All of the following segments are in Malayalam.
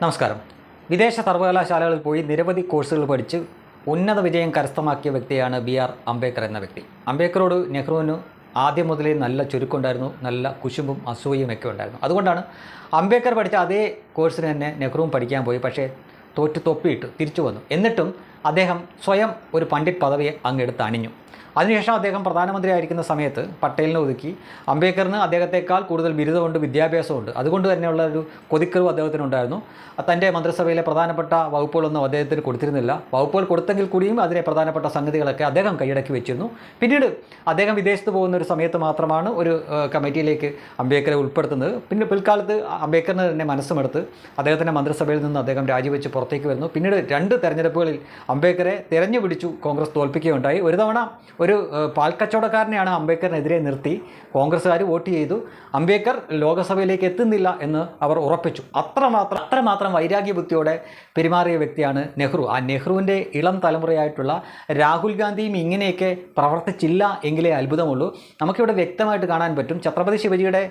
നമസ്കാരം. വിദേശ സർവകലാശാലകളിൽ പോയി നിരവധി കോഴ്സുകൾ പഠിച്ച് ഉന്നത വിജയം കരസ്ഥമാക്കിയ വ്യക്തിയാണ് ബി ആർ അംബേദ്കർ എന്ന വ്യക്തി. അംബേദ്കറോട് നെഹ്റുവിന് ആദ്യം മുതലേ നല്ല ചുരുക്കമുണ്ടായിരുന്നു നല്ല കുശുമ്പും അസൂയും ഒക്കെ ഉണ്ടായിരുന്നു. അതുകൊണ്ടാണ് അംബേദ്കർ പഠിച്ച അതേ കോഴ്സിന് തന്നെ നെഹ്റുവും പഠിക്കാൻ പോയി പക്ഷേ തോറ്റു തൊപ്പിയിട്ട് തിരിച്ചു വന്നു. എന്നിട്ടും അദ്ദേഹം സ്വയം ഒരു പണ്ഡിറ്റ് പദവി അങ്ങെടുത്ത് അണിഞ്ഞു. അതിനുശേഷം അദ്ദേഹം പ്രധാനമന്ത്രിയായിരിക്കുന്ന സമയത്ത് പട്ടേലിനെ ഒതുക്കി. അംബേദ്കറിന് അദ്ദേഹത്തെക്കാൾ കൂടുതൽ ബിരുദമുണ്ട് വിദ്യാഭ്യാസമുണ്ട്. അതുകൊണ്ട് തന്നെയുള്ള ഒരു കൊതിക്കറിവ് അദ്ദേഹത്തിനുണ്ടായിരുന്നു. തന്റെ മന്ത്രിസഭയിലെ പ്രധാനപ്പെട്ട വകുപ്പുകളൊന്നും അദ്ദേഹത്തിന് കൊടുത്തിരുന്നില്ല. വകുപ്പുകൾ കൊടുത്തെങ്കിൽ കൂടിയും അതിലെ പ്രധാനപ്പെട്ട സംഗതികളൊക്കെ അദ്ദേഹം കൈയടക്കി വെച്ചിരുന്നു. പിന്നീട് അദ്ദേഹം വിദേശത്ത് പോകുന്ന ഒരു സമയത്ത് മാത്രമാണ് ഒരു കമ്മിറ്റിയിലേക്ക് അംബേദ്കറെ ഉൾപ്പെടുത്തുന്നത്. പിന്നെ പിൽക്കാലത്ത് അംബേദ്കറിന് തന്നെ മനസ്സുമെടുത്ത് അദ്ദേഹത്തിന്റെ മന്ത്രിസഭയിൽ നിന്ന് അദ്ദേഹം രാജിവെച്ച് പുറത്തേക്ക് വരുന്നു. പിന്നീട് രണ്ട് തെരഞ്ഞെടുപ്പുകളിൽ അംബേദ്കറെ തിരഞ്ഞു പിടിച്ചു കോൺഗ്രസ് തോൽപ്പിക്കുകയുണ്ടായി. ഒരു തവണ ഒരു പാൽക്കച്ചവടക്കാരനെയാണ് അംബേദ്കറിനെതിരെ നിർത്തി കോൺഗ്രസ്സുകാർ വോട്ട് ചെയ്തു. അംബേദ്കർ ലോകസഭയിലേക്ക് എത്തുന്നില്ല എന്ന് അവർ ഉറപ്പിച്ചു. അത്രമാത്രം അത്രമാത്രം വൈരാഗ്യ ബുദ്ധിയോടെ പെരുമാറിയ വ്യക്തിയാണ് നെഹ്റു. ആ നെഹ്റുവിന്റെ ഇളം തലമുറയായിട്ടുള്ള രാഹുൽ ഗാന്ധിയും ഇങ്ങനെയൊക്കെ പ്രവർത്തിച്ചില്ല എങ്കിലേ അത്ഭുതമുള്ളൂ. നമുക്കിവിടെ വ്യക്തമായിട്ട് കാണാൻ പറ്റും. ഛത്രപതി ശിവജിയുടെ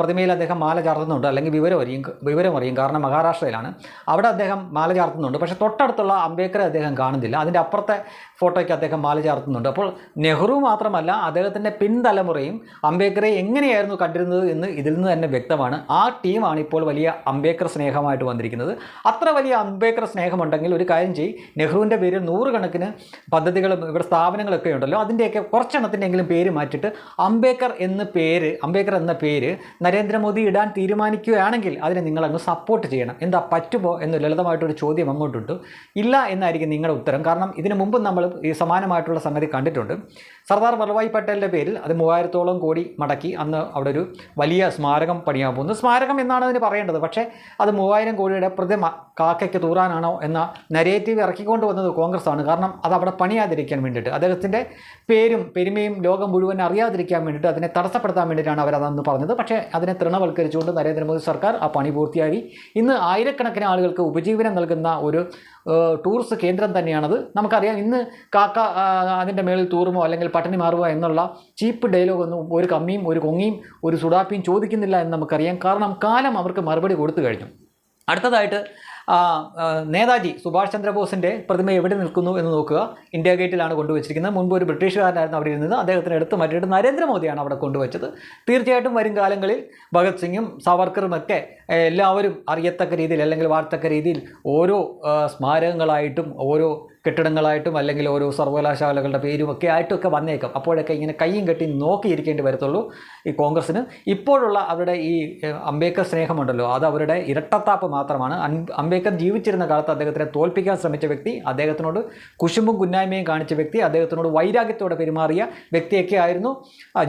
പ്രതിമയിൽ അദ്ദേഹം മാല ചാർത്തുന്നുണ്ട്. അല്ലെങ്കിൽ വിവരം അറിയും വിവരം അറിയും. കാരണം മഹാരാഷ്ട്രയിലാണ്. അവിടെ അദ്ദേഹം മാല ചാർത്തുന്നുണ്ട്. പക്ഷേ തൊട്ടടുത്തുള്ള അംബേദ്കറെ അദ്ദേഹം കാണുന്നില്ല. അതിന്റെ അപ്പുറത്തെ ഫോട്ടോയ്ക്ക് അദ്ദേഹം മാല ചാർത്തുന്നുണ്ട്. അപ്പോൾ നെഹ്റു മാത്രമല്ല അദ്ദേഹത്തിന്റെ പിൻതലമുറയും അംബേദ്കറെ എങ്ങനെയായിരുന്നു കണ്ടിരുന്നത് എന്ന് ഇതിൽ നിന്ന് തന്നെ വ്യക്തമാണ്. ആ ടീമാണ് ഇപ്പോൾ വലിയ അംബേദ്കർ സ്നേഹമായിട്ട് വന്നിരിക്കുന്നത്. അത്ര വലിയ അംബേദ്കർ സ്നേഹമുണ്ടെങ്കിൽ ഒരു കാര്യം ചെയ്യും. നെഹ്റുവിന്റെ പേരിൽ നൂറുകണക്കിന് പദ്ധതികളും ഇവിടെ സ്ഥാപനങ്ങളൊക്കെ ഉണ്ടല്ലോ. അതിന്റെയൊക്കെ കുറച്ചെണ്ണത്തിന്റെങ്കിലും പേര് മാറ്റിയിട്ട് അംബേദ്കർ എന്ന പേര് അംബേദ്കർ എന്ന പേര് നരേന്ദ്രമോദി ഇടാൻ തീരുമാനിക്കുകയാണെങ്കിൽ അതിനെ നിങ്ങളങ്ങ് സപ്പോർട്ട് ചെയ്യണം. എന്താ പറ്റുമോ എന്ന് ലളിതമായിട്ടൊരു ചോദ്യം അങ്ങോട്ടുണ്ട്. ഇല്ല എന്നായിരിക്കും നിങ്ങളുടെ ഉത്തരം. കാരണം ഇതിനു മുമ്പ് നമ്മൾ ഈ സമാനമായിട്ടുള്ള സംഗതി കണ്ടിട്ടുണ്ട്. സർദാർ വല്ലഭായ് പട്ടേലിന്റെ പേരിൽ അത് മൂവായിരത്തോളം കോടി മടക്കി അന്ന് അവിടെ ഒരു വലിയ സ്മാരകം പണിയാൻ പോകുന്നു. സ്മാരകം എന്നാണ് അതിന് പറയേണ്ടത്. പക്ഷേ അത് മൂവായിരം കോടിയുടെ പ്രതിമ കാക്കയ്ക്ക് തൂറാനാണോ എന്ന നരേറ്റീവ് ഇറക്കിക്കൊണ്ട് വന്നത് കോൺഗ്രസ് ആണ് കാരണം അത് അവിടെ പണിയാതിരിക്കാൻ വേണ്ടിയിട്ട് അദ്ദേഹത്തിന്റെ പേരും പെരുമയും ലോകം മുഴുവൻ അറിയാതിരിക്കാൻ വേണ്ടിയിട്ട് അതിനെ തടസ്സപ്പെടുത്താൻ വേണ്ടിയിട്ടാണ് അവരതെന്ന് പറഞ്ഞത്. പക്ഷേ അതിനെ തൃണവൽക്കരിച്ചുകൊണ്ട് നരേന്ദ്രമോദി സർക്കാർ ആ പണി പൂർത്തിയാക്കി ഇന്ന് ആയിരക്കണക്കിന് ആളുകൾക്ക് ഉപജീവനം നൽകുന്ന ഒരു ടൂറിസ്റ്റ് കേന്ദ്രം തന്നെയാണത്. നമുക്കറിയാം ഇന്ന് കാക്ക അതിന്റെ മേളിൽ തൂറുമോ അല്ലെങ്കിൽ പട്ടിണി മാറുക എന്നുള്ള ചീപ്പ് ഡയലോഗ് ഒന്നും ഒരു കമ്മിയും ഒരു കൊങ്ങിയും ഒരു സുഡാപ്പിയും ചോദിക്കുന്നില്ല എന്ന് നമുക്കറിയാം. കാരണം കാലം അവർക്ക് മറുപടി കൊടുത്തു കഴിഞ്ഞു. അടുത്തതായിട്ട് നേതാജി സുഭാഷ് ചന്ദ്രബോസിന്റെ പ്രതിമ എവിടെ നിൽക്കുന്നു എന്ന് നോക്കുക. ഇന്ത്യ ഗേറ്റിലാണ് കൊണ്ടുവച്ചിരിക്കുന്നത്. മുൻപ് ഒരു ബ്രിട്ടീഷുകാരനായിരുന്നു അവിടെ ഇരുന്നത്. അദ്ദേഹത്തിന് എടുത്ത് മാറ്റിയിട്ട് നരേന്ദ്രമോദിയാണ് അവിടെ കൊണ്ടുവച്ചത്. തീർച്ചയായിട്ടും വരും കാലങ്ങളിൽ ഭഗത് സിംഗും സവർക്കറും ഒക്കെ എല്ലാവരും അറിയത്തക്ക രീതിയിൽ അല്ലെങ്കിൽ വാർത്തക്ക രീതിയിൽ ഓരോ സ്മാരകങ്ങളായിട്ടും ഓരോ കെട്ടിടങ്ങളായിട്ടും അല്ലെങ്കിൽ ഓരോ സർവകലാശാലകളുടെ പേരും ഒക്കെ ആയിട്ടൊക്കെ വന്നേക്കാം. അപ്പോഴൊക്കെ ഇങ്ങനെ കയ്യും കെട്ടി നോക്കിയിരിക്കേണ്ടി വരത്തുള്ളൂ ഈ കോൺഗ്രസ്സിന്. ഇപ്പോഴുള്ള അവരുടെ ഈ അംബേദ്കർ സ്നേഹമുണ്ടല്ലോ അത് അവരുടെ ഇരട്ടത്താപ്പ് മാത്രമാണ്. അംബേദ്കർ ജീവിച്ചിരുന്ന കാലത്ത് അദ്ദേഹത്തിനെ തോൽപ്പിക്കാൻ ശ്രമിച്ച വ്യക്തി അദ്ദേഹത്തിനോട് കുശുമ്പും കുന്നായ്മയും കാണിച്ച വ്യക്തി അദ്ദേഹത്തിനോട് വൈരാഗ്യത്തോടെ പെരുമാറിയ വ്യക്തിയൊക്കെ ആയിരുന്നു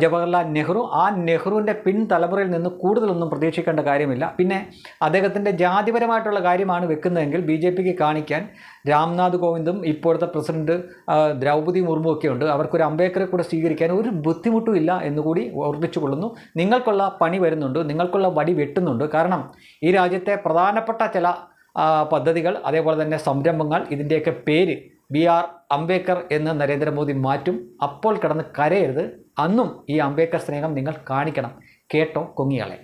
ജവഹർലാൽ നെഹ്റു. ആ നെഹ്റുവിന്റെ പിൻതലമുറയിൽ നിന്ന് കൂടുതലൊന്നും പ്രതീക്ഷിക്കേണ്ട കാര്യമില്ല. പിന്നെ അദ്ദേഹത്തിന്റെ ജാതിപരമായിട്ടുള്ള കാര്യമാണ് വെക്കുന്നതെങ്കിൽ ബി ജെ പിക്ക് കാണിക്കാൻ രാംനാഥ് കോവിന്ദും ഇപ്പോഴത്തെ പ്രസിഡന്റ് ദ്രൗപതി ദ്രൗപദി മുർമു ഒക്കെ ഉണ്ട്. അവർക്കൊരു അംബേദ്കറെ കൂടെ സ്വീകരിക്കാൻ ഒരു ബുദ്ധിമുട്ടും ഇല്ല എന്നുകൂടി ഓർമ്മിച്ചു കൊള്ളുന്നു. നിങ്ങൾക്കുള്ള പണി വരുന്നുണ്ട് നിങ്ങൾക്കുള്ള വടി വെട്ടുന്നുണ്ട്. കാരണം ഈ രാജ്യത്തെ പ്രധാനപ്പെട്ട ചില പദ്ധതികൾ അതേപോലെ തന്നെ സംരംഭങ്ങൾ ഇതിന്റെയൊക്കെ പേര് ബി ആർ അംബേദ്കർ എന്ന് നരേന്ദ്രമോദി മാറ്റും. അപ്പോൾ കിടന്ന് കരയരുത്. അന്നും ഈ അംബേദ്കർ സ്നേഹം നിങ്ങൾ കാണിക്കണം. കേട്ടോ കൊങ്ങിയാളെ